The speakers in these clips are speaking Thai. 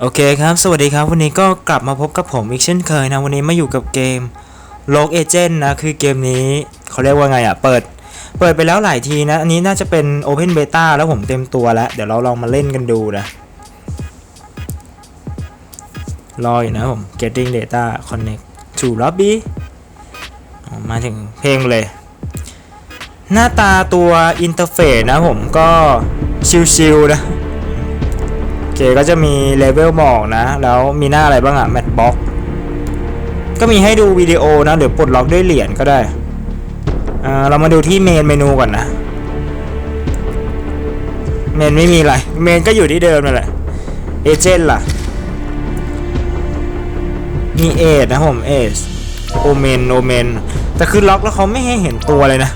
โอเคครับ สวัสดีครับ วันนี้ก็กลับมาพบกับผมอีกเช่นเคยนะ วันนี้มาอยู่กับเกม l o g Agent นะ คือเกมนี้เขาเรียกว่าไงอะ เปิด เปิดไปแล้วหลายทีนะ อันนี้น่าจะเป็น Open Beta แล้วผมเต็มตัวแล้ว เดี๋ยวเราลองมาเล่นกันดูนะ รออยู่นะผม Getting Data Connect to Lobby มาถึงเพลงเลย หน้าตาตัวอินเทอร์เฟซนะผมก็ชิวๆนะ เคก็จะมีเลเวลบอกนะ แล้วมีหน้าอะไรบ้างอะแมทบ็อกก็มีให้ดูวิดีโอนะหรือปลดล็อกด้วยเหรียญก็ได้อ่าเรามาดูที่เมนเมนูก่อนนะ เมนไม่มีอะไร เมนก็อยู่ที่เดิมนั่นแหละเอเจนต์ล่ะ มีเอทนะผมเอสโอเมนโอเมนแต่คือล็อกแล้วเขาไม่ให้เห็นตัวเลยนะ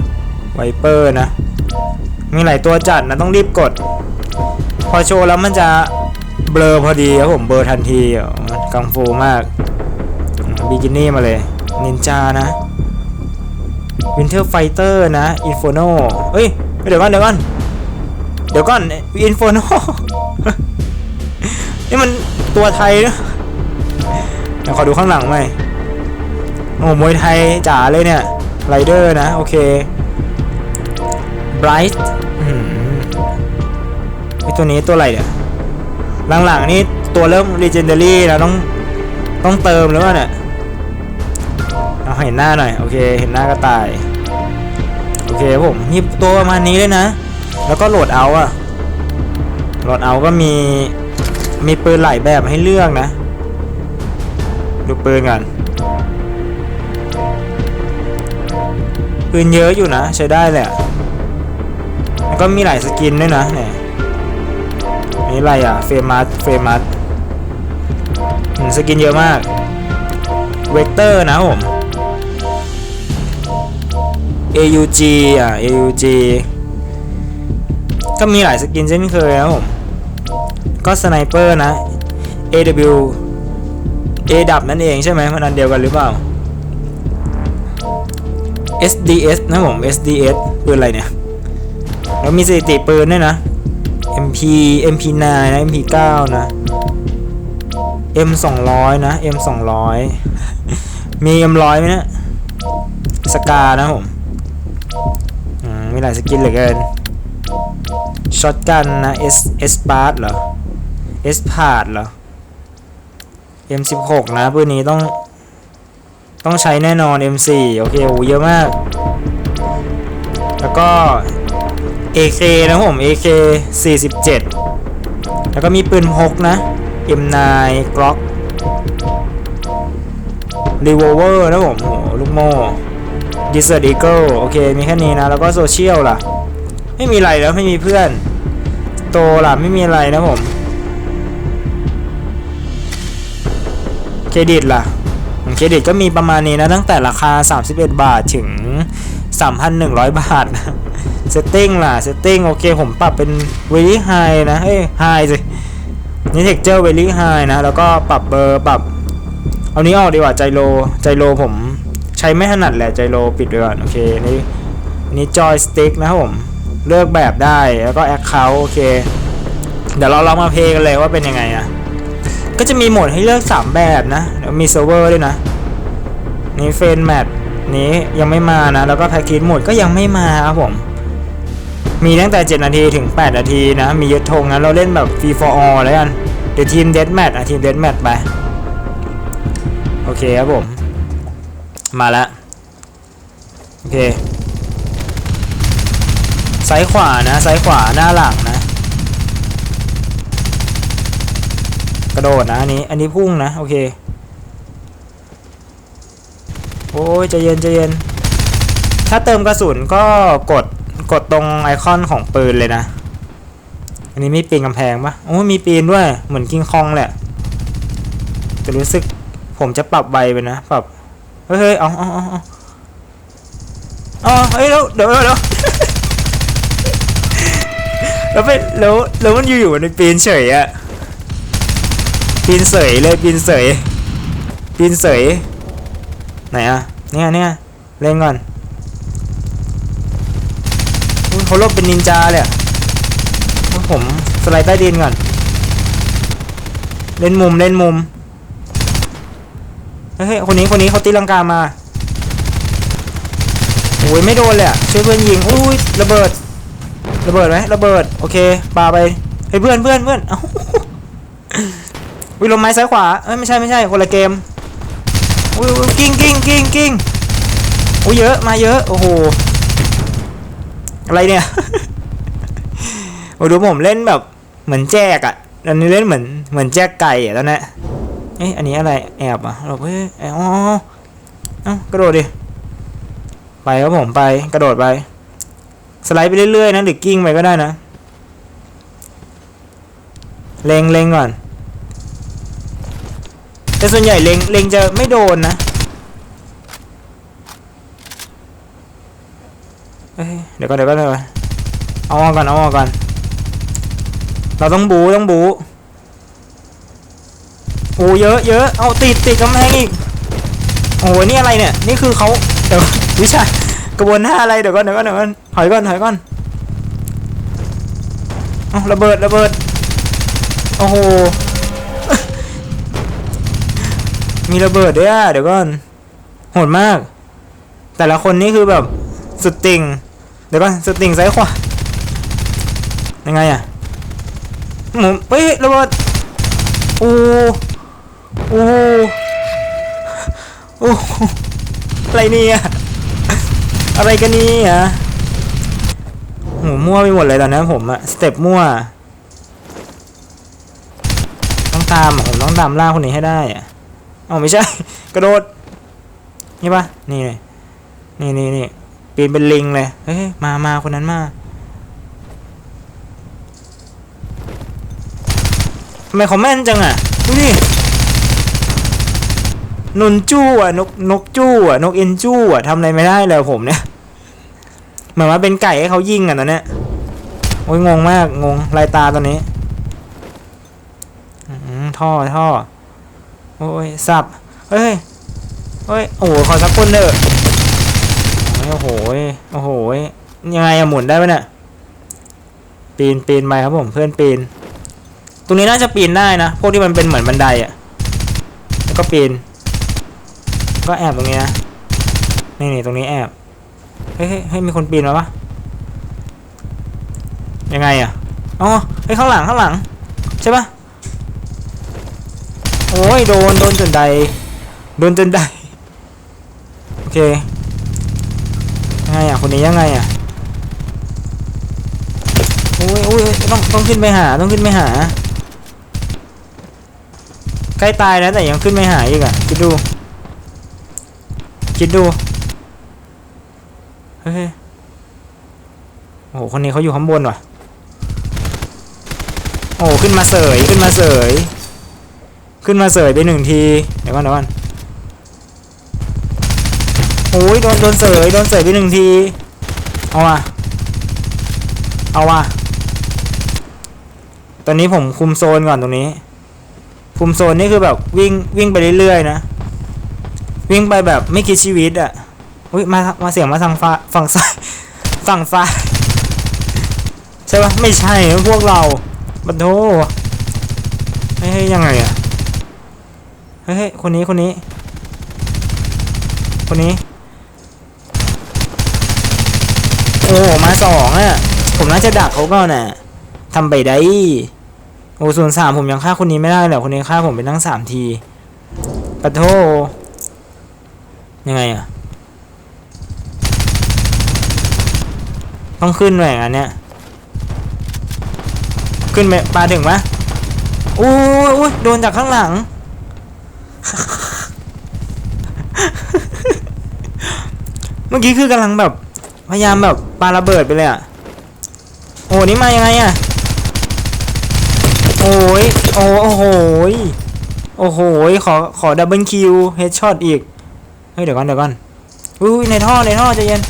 ไวเปอร์นะ มีหลายตัวจัดนะต้องรีบกด พอโชว์แล้วมันจะ เบลอพอดีครับผมเบลอทันทีกังฟูมากบิกินี่มาเลยนินจานะวินเทอร์ไฟเตอร์นะอินโฟโนเอ้ยเดี๋ยวก่อนเดี๋ยวก่อนเดี๋ยวก่อนอินโฟโนนี่มันตัวไทยนะเดี๋ยวขอดูข้างหลังไหมโอ้มวยไทยจ๋าเลยเนี่ยไรเดอร์นะ โอเคไบรท์ไอตัวนี้ตัวอะไรเนี่ย หลังๆนี่ตัวเริ่ม legendary แล้วต้องต้องเติมแล้วเนี่ยเอาเห็นหน้าหน่อยโอเคเห็นหน้ากระต่ายโอเคผมนี่ตัวประมาณนี้เลยนะ แล้วก็โหลดเอาอะโหลดเอาก็มีมีปืนหลายแบบให้เลือกนะ ดูปืนกันปืนเยอะอยู่นะ ใช้ได้เลยอะแล้วก็มีหลายสกินด้วยนะเนี่ย นี่อะไรอะ เฟมัส เฟมัสสกินเยอะมาก เวกเตอร์นะผม AUG อะ AUG ก็มีหลายสกินเช่นเคยนะผม ก็สไนเปอร์นะ AW A ดับนั่นเองใช่ไหมมันอันเดียวกันหรือเปล่า SDS นะผม SDS ปืนอะไรเนี่ย แล้วมีสถิติปืนด้วยนะ MP MP9 นะ MP9 นะ M 200 นะ M 200 มี M 100 ไหมนะสกานะผมมมีหลายสกินเหลือเกินช็อตกันนะ S S p a r t เหรอ S p a r t เหรอ M 16 นะปืนนี้ต้อง ต้องใช้แน่นอน M4 โอเคโอ้เยอะมาก แล้วก็ AK นะผม AK 47 แล้วก็มีปืนพกนะ M9 Glock Revolver นะผมโหลูกโม่ Desert Eagle โอเค มีแค่นี้นะ แล้วก็โซเชียลล่ะ ไม่มีอะไรแล้วไม่มีเพื่อน โตล่ะ ไม่มีอะไรนะผม เครดิตล่ะ เครดิตก็มีประมาณนี้นะ ตั้งแต่ราคา 31 บาทถึง 3,100 บาทนะ เซตติ้งล่ะเซตติ้งโอเคผมปรับเป็น very high นะเฮ้ย high สินี่ texture very high นะ แล้วก็ปรับเบอร์ปรับ เอานี้ออกดีกว่าไจโรไจโรผมใช้ไม่ถนัดแหละไจโรปิดไปก่อนโอเคนี่นี่จอยสติ๊กนะครับผม เลือกแบบได้แล้วก็ account โอเค เดี๋ยวเราลองมาเพลย์กันเลยว่าเป็นยังไงอะก็จะมีโหมดให้เลือก 3 แบบนะแล้วมีเซิร์ฟเวอร์ด้วยนะ นี่เฟนแมทนี้ยังไม่มานะ แล้วก็แพ็กเกจโหมดก็ยังไม่มาครับผม มีตั้งแต่ 7 นาทีถึง 8 นาทีนะ มียึดธงนะเราเล่นแบบ free for all แล้วกันเดี๋ยวทีมเดดแมทอะทีมเดดแมทไป โอเคครับผม มาแล้วโอเคซ้ายขวานะซ้ายขวาหน้าหลังนะ กระโดดนะอันนี้อันนี้พุ่งนะ โอเค โอ้ยใจเย็นใจเย็นถ้าเติมกระสุนก็กด กดตรงไอคอนของปืนเลยนะ อันนี้ไม่ปีนกำแพงปะโอ้มีปีนด้วย เหมือนกิงคองแหละแต่รู้สึกผมจะปรับไวไปนะ ปรับเฮ้ยเฮ้ย เอาเอาเอาเอาอ๋อเฮ้ยแล้วเดี๋ยวเดี๋ยวเดี๋ยวแล้วไปแล้วแล้วมันอยู่ๆมันปีนเฉยอะปีนเสยเลยปีนเสยปีนเสยไหนอะเนี่ยเนี่ยเล่นก่อน อุ๊ย เขาลบเป็นนินจาเลยอะผมสไลด์ใต้ดินก่อน เล่นมุมเล่นมุม เฮ้ยคนนี้คนนี้เขาตีลังกามาโอ้ยไม่โดนเลยอะช่วยเพื่อนยิงอุ้ยระเบิด ระเบิดไหมระเบิดโอเคปาไปเฮ้ยเพื่อนเพื่อนเพื่อนเอ้าวิลมไม้ซ้ายขวาเอ้ยไม่ใช่ไม่ใช่คนละเกมอุ้ยอุ้ยกิ้งกิ้งกิ้งกิ้งโอ้ยเยอะมาเยอะโอ้โห อะไรเนี่ยโอ้ดูผมเล่นแบบเหมือนแจกอะอันนี้เล่นเหมือนเหมือนแจกไก่อะแล้วนะเอ้ยอันนี้อะไรแอบอะเราเฮ้ยแอบอ๋อเอ้ากระโดดดิไปครับผมไปกระโดดไป สไลด์ไปเรื่อยๆนะหรือกิ้งไปก็ได้นะเล็งเล็งก่อน แต่ส่วนใหญ่เล็งเล็งจะไม่โดนนะเอ้ยเดี๋ยวก่อนเดี๋ยวก่อนเดี๋ยวก่อเอาออกก่อนเอาออกก่อนเราต้องบูต้องบูโอ้เยอะเยอะเอาติดติดกำแพงอีกโอ้โหนี่อะไรเนี่ยนี่คือเขาเดี๋ยววิชากระบวนท่าอะไรเดี๋ยวก่อนเดี๋ยวก่อนเดี๋ยวก่อนถอยก่อนถอยก่อนเอาระเบิดระเบิดโอ้โหมีระเบิดด้วยอะเดี๋ยวก่อนโหดมาก แต่ละคนนี่คือแบบสุดติ่ง เดี๋ยวก่อนสติงซ้ายขวายังไงอะหมุนเฮ้ยระเบิดโอ้โอ้โอ้อะไรเนี่ยอะไรกันนี่อะโหมั่วไปหมดเลยตอนนี้ผมอะสเต็ปมั่วต้องตามผมต้องตามล่าคนนี้ให้ได้อะอ๋อไม่ใช่ กระโดดนี่ปะนี่นี่นี่นี่ ปีนเป็นลิงเลย เฮ้ย มามาคนนั้นมา ทำไมเขาแม่นจังอะ ดูดินนจู้อะ นกนกจู้อะ นกเอ็นจู้อะทำอะไรไม่ได้เลยผมเนี่ย เหมือนว่าเป็นไก่ให้เขายิงอะตอนเนี้ย โอ้ยงงมาก งงลายตาตอนนี้อท่อท่อ โอ้ยสับ เฮ้ย เฮ้ย โอ้โหขอสักคนเถอะ โอ้โหโอ้โหยังไงอะหมุนได้ไหมเนี่ยปีนปีนไปครับผมเพื่อนปีน ตรงนี้น่าจะปีนได้นะ พวกที่มันเป็นเหมือนบันไดอะแล้วก็ปีน ก็แอบตรงนี้นะนี่นี่ตรงนี้แอบเฮ้ยเฮ้ยมีคนปีนมาปะยังไงอะอ๋อเฮ้ยข้างหลังข้างหลังใช่ปะโอ้ยโดนโดนจนใดโดนจนใดโอเค ไงอะคนนี้ยังไงอะโอ้ยโอ้ยต้องต้องขึ้นไปหาต้องขึ้นไปหา ใกล้ตายนะแต่ยังขึ้นไปหาอีกอะคิดดูคิดดูเฮ้ยโอ้โหคนนี้เขาอยู่ข้างบนว่ะโอ้ขึ้นมาเสยขึ้นมาเสยขึ้นมาเสยไปหนึ่งทีเดี๋ยวก่อนเดี๋ยวก่อน โอ้ยโดนโดนเสยโดนเสยไปหนึ่งทีเอาว่ะเอาว่ะตอนนี้ผมคุมโซนก่อนตรงนี้ คุมโซนนี่คือแบบวิ่งวิ่งไปเรื่อยๆนะ วิ่งไปแบบไม่คิดชีวิตอะ่ะอุ้ยมามาเสียงมาทางฟ้าฝั่งซ้ายฝั่งซ้ายใช่ปะไม่ใช่พวกเราบันโทเฮ้ยยังไงอะเฮ้ยคนนี้คนนี้ คนนี้ โอ้ มาสองอะ ผมน่าจะดักเขาก่อนน่ะทำไปได้ โอ้ส่วนสามผมยังฆ่าคนนี้ไม่ได้เลยคนนี้ฆ่าผมไปตั้งสามทีปะโทยังไงอะ ต้องขึ้นแหวงอันเนี้ย ขึ้นไปปลาถึงไหมโอ้ยโอ้ยโดนจากข้างหลัง เมื่อกี้คือกำลังแบบ พยายามแบบปาระเบิดไปเลยอะโอ้นี่มายังไงอะโอ้ยโอ้โอ้โหยโอ้โหยขอขอดับเบิลคิวเฮดช็อตอีก เฮ้ยเดี๋ยวก่อนเดี๋ยวก่อนอุ้ยในท่อในท่อใจเย็น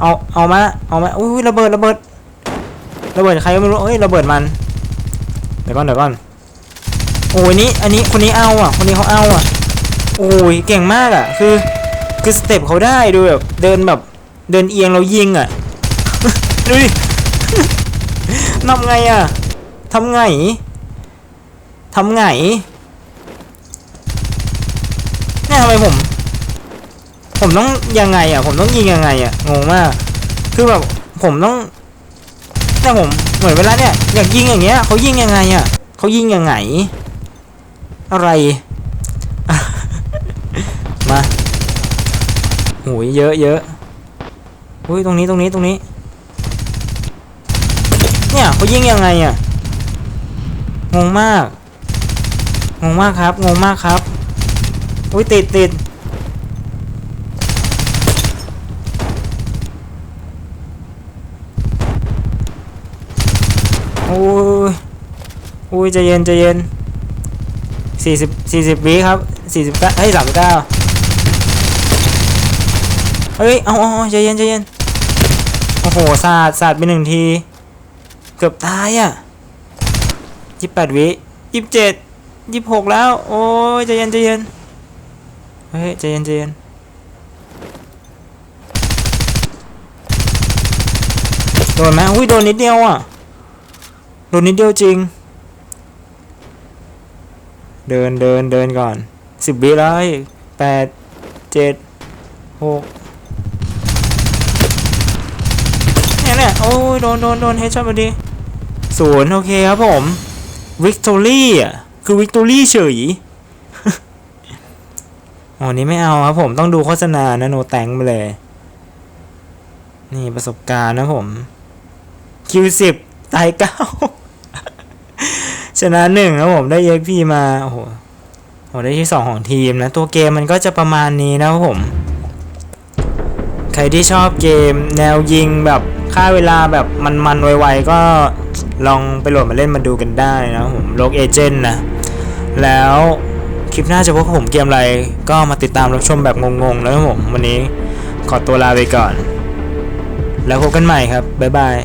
เอาเอามาเอามาอุ้ยระเบิดระเบิดระเบิดใครก็ไม่รู้เอ้ยระเบิดมัน เดี๋ยวก่อนเดี๋ยวก่อน โอ้ยนี่อันนี้คนนี้เอาอะ คนนี้เขาเอาอะ โอ้ยเก่งมากอะ คือ คือสเต็ปเขาได้ดูแบบเดินแบบเดินเอียงเรายิงอะ ดูดิทำไงอะทำไงทำไงเนี่ยทำไมผม ผมต้องยังไงอะ ผมต้องยิงยังไงอะงงมาก คือแบบผมต้องเนี่ยผมเหมือนเวลาเนี่ยอยากยิงอย่างเงี้ยเขายิงยังไงอะเขายิงยังไง อะไร มา หยเยอะเยอะอุ้ยตรงนี้ตรงนี้ตรงนี้ เนี่ยเขายิงยังไงอะงงมากงงมากครับงงมากครับอุ้ยติดติดโอ้ยอุ้ยใจเย็นใจเย็นสี่สิบสี่สิบวิครับสี่สิบเก้าเฮ้ยสามเก้า เฮ้ยเอาเอาเอาใจเย็นใจเย็นโอ้โหสาดสาดไปหนึ่งที เกือบตายอะยี่แปดวิยี่สิบเจ็ดยี่สิบหกแล้ว โอ้ยใจเย็นใจเย็นเฮ้ยใจเย็นใจเย็นโดนไหมอุ้ยโดนนิดเดียวอะโดนนิดเดียวจริง เดินเดินเดินก่อนสิบวิแล้วเฮ้ยแปดเจ็ดหกเนี่ยเนี่ยโอ้ยโดนโดนโดนเฮดช็อตพอดีศูนย์โอเคครับผมวิกตอรี่อะคือวิกตอรี่เฉยอ๋อนี้ไม่เอาครับผมต้องดูโฆษณานะโนแตงไปเลย นี่ประสบการณ์นะผม Q10 ตายเก้าชนะหนึ่งครับผมได้ EXP มาโอ้โหโหได้ที่สองของทีมนะ ตัวเกมมันก็จะประมาณนี้นะครับผม ใครที่ชอบเกมแนวยิงแบบ ค่าเวลาแบบมันๆไวๆก็ลองไปโหลดมาเล่นมาดูกันได้นะผมโลกเอเจนต์นะ แล้วคลิปหน้าจะพบกับผมเกมอะไร ก็มาติดตามรับชมแบบงงๆนะครับผม วันนี้ขอตัวลาไปก่อน แล้วพบกันใหม่ครับ บ๊ายบาย